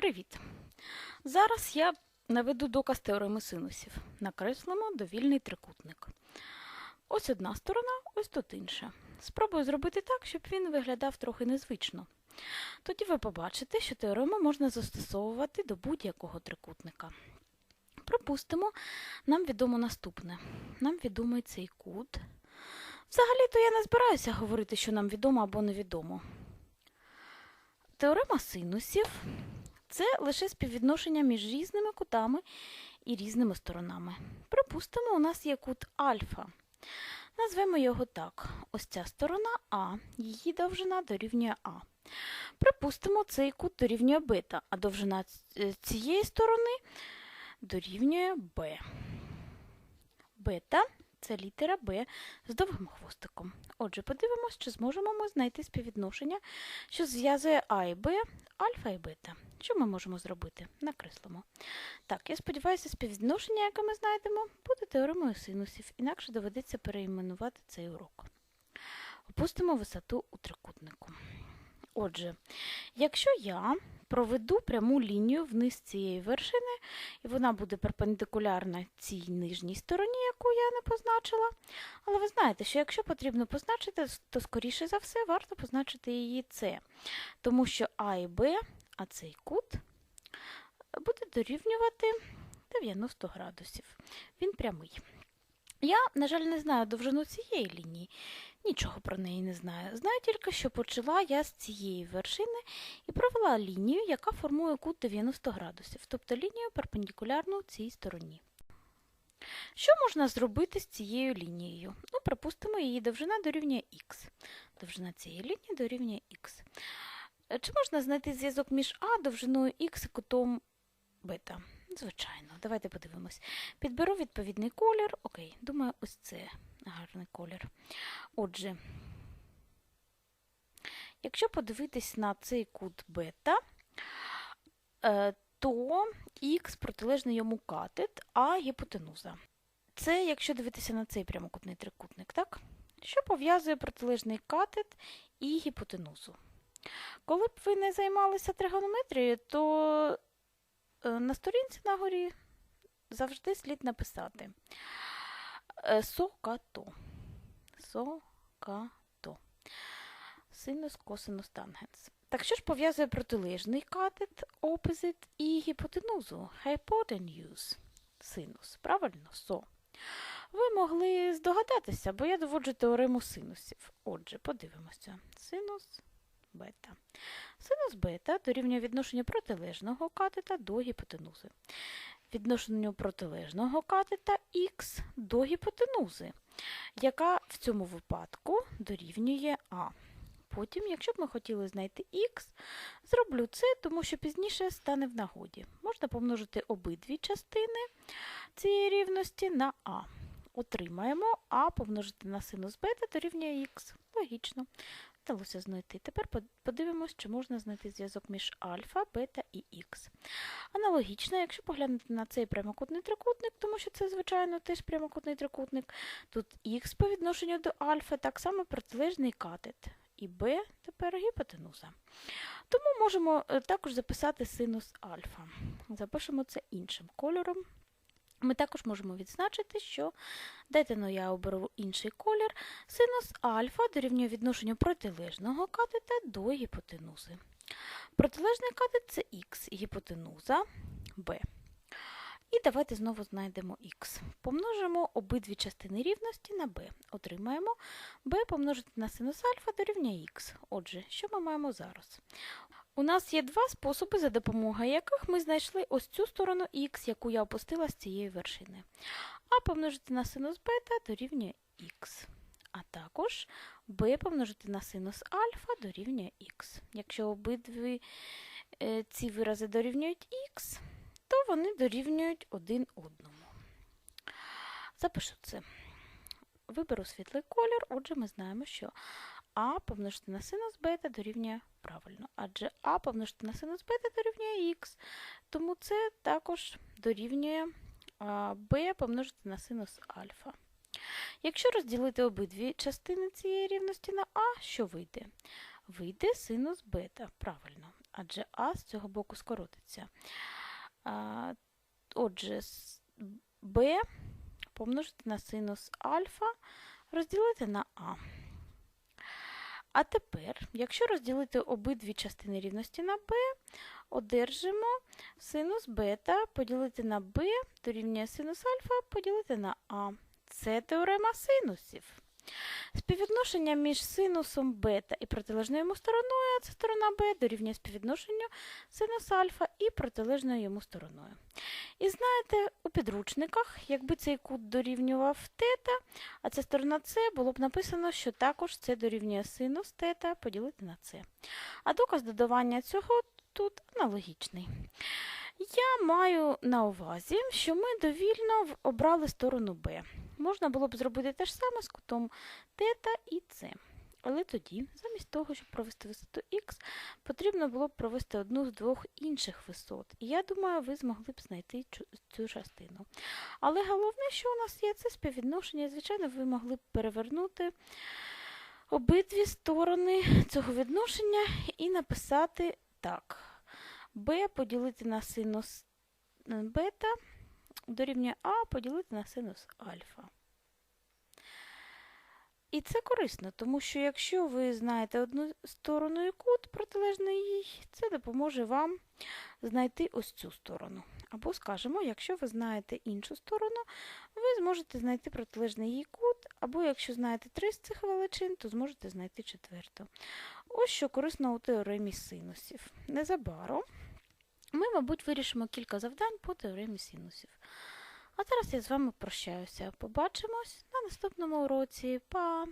Привіт! Зараз я наведу доказ теореми синусів. Накреслимо довільний трикутник. Ось одна сторона, ось тут інша. Спробую зробити так, щоб він виглядав трохи незвично. Тоді ви побачите, що теорему можна застосовувати до будь-якого трикутника. Припустимо, нам відомо наступне. Нам відомий цей кут. Взагалі-то я не збираюся говорити, що нам відомо або невідомо. Теорема синусів це лише співвідношення між різними кутами і різними сторонами. Припустимо, у нас є кут альфа. Назвемо його так. Ось ця сторона А, її довжина дорівнює А. Припустимо, цей кут дорівнює бета, а довжина цієї сторони дорівнює Б. Бета це літера Б з довгим хвостиком. Отже, подивимось, чи зможемо ми знайти співвідношення, що зв'язує А і Б, альфа і бета. Що ми можемо зробити? Накреслимо. Так, я сподіваюся, співвідношення, яке ми знайдемо, буде теоремою синусів, інакше доведеться переіменувати цей урок. Опустимо висоту у трикутнику. Отже, якщо я проведу пряму лінію вниз цієї вершини, і вона буде перпендикулярна цій нижній стороні, яку я не позначила. Але ви знаєте, що якщо потрібно позначити, то скоріше за все варто позначити її С, тому що А і Б, а цей кут буде дорівнювати 90 градусів. Він прямий. Я, на жаль, не знаю довжину цієї лінії, нічого про неї не знаю. Знаю тільки, що почала я з цієї вершини і провела лінію, яка формує кут 90 градусів, тобто лінію перпендикулярну цій стороні. Що можна зробити з цією лінією? Ну, припустимо, її довжина дорівнює х. Довжина цієї лінії дорівнює х. Чи можна знайти зв'язок між А довжиною х і кутом бета? Звичайно, давайте подивимось. Підберу відповідний колір. Окей, думаю, ось це гарний колір. Отже, якщо подивитись на цей кут бета, е, то х протилежний йому катет, а гіпотенуза. Це якщо дивитися на цей прямокутний трикутник, так? Що пов'язує протилежний катет і гіпотенузу? Коли б ви не займалися тригонометрією, то на сторінці на горі завжди слід написати е, сокато. Сокато. Синус, косинус, тангенс. Так що ж пов'язує протилежний катет, opposite і гіпотенузу, hypotenuse, синус. Правильно? Со. Ви могли здогадатися, бо я доводжу теорему синусів. Отже, подивимося. Синус бета. Синус бета дорівнює відношенню протилежного катета до гіпотенузи. Відношенню протилежного катета х до гіпотенузи, яка в цьому випадку дорівнює А. Потім, якщо б ми хотіли знайти х, зроблю це, тому що пізніше стане в нагоді. Можна помножити обидві частини цієї рівності на а. Отримаємо а помножити на синус бета дорівнює х. Логічно. Вдалося знайти. Тепер подивимось, чи можна знайти зв'язок між альфа, бета і х. Аналогічно, якщо поглянути на цей прямокутний трикутник, тому що це, звичайно, теж прямокутний трикутник, тут х по відношенню до альфа так само протилежний катет. І b тепер гіпотенуза. Тому можемо е, також записати синус альфа. Запишемо це іншим кольором. Ми також можемо відзначити, що дайте ну, я оберу інший колір. Синус альфа дорівнює відношенню протилежного катета до гіпотенузи. Протилежний катет це х, гіпотенуза b. І давайте знову знайдемо х. Помножимо обидві частини рівності на b. Отримаємо b помножити на синус альфа дорівнює х. Отже, що ми маємо зараз? У нас є два способи, за допомогою яких ми знайшли ось цю сторону х, яку я опустила з цієї вершини. А помножити на синус бета дорівнює х. А також b помножити на синус альфа дорівнює х. Якщо обидві е, ці вирази дорівнюють х, то вони дорівнюють один одному. Запишу це. Виберу світлий колір, отже, ми знаємо, що а помножити на синус бета дорівнює правильно, адже а помножити на синус бета дорівнює х, тому це також дорівнює b помножити на синус альфа. Якщо розділити обидві частини цієї рівності на а, що вийде? Вийде синус бета, правильно. адже А з цього боку скоротиться. Отже, b помножити на синус альфа, розділити на а. А тепер, якщо розділити обидві частини рівності на b, одержимо синус бета поділити на b дорівнює синус альфа поділити на а. Це теорема синусів. Співвідношення між синусом бета і протилежною йому стороною, а це сторона b, дорівнює співвідношенню синус альфа і протилежною йому стороною. І знаєте, у підручниках, якби цей кут дорівнював тета, а ця сторона С, було б написано, що також це дорівнює синус тета поділити на С. А доказ додавання цього тут аналогічний. Я маю на увазі, що ми довільно обрали сторону Б. Можна було б зробити те ж саме з кутом тета і С. Але тоді, замість того, щоб провести висоту х, потрібно було б провести одну з двох інших висот. І я думаю, ви змогли б знайти цю, частину. Але головне, що у нас є, це співвідношення. Звичайно, ви могли б перевернути обидві сторони цього відношення і написати так. B поділити на синус е, бета дорівнює а поділити на синус альфа. І це корисно, тому що якщо ви знаєте одну сторону і кут протилежний їй, це допоможе вам знайти ось цю сторону. Або, скажімо, якщо ви знаєте іншу сторону, ви зможете знайти протилежний їй кут, або якщо знаєте три з цих величин, то зможете знайти четверту. Ось що корисно у теоремі синусів. Незабаром ми, мабуть, вирішимо кілька завдань по теоремі синусів. А зараз я з вами прощаюся. Побачимось на наступному уроці. Па!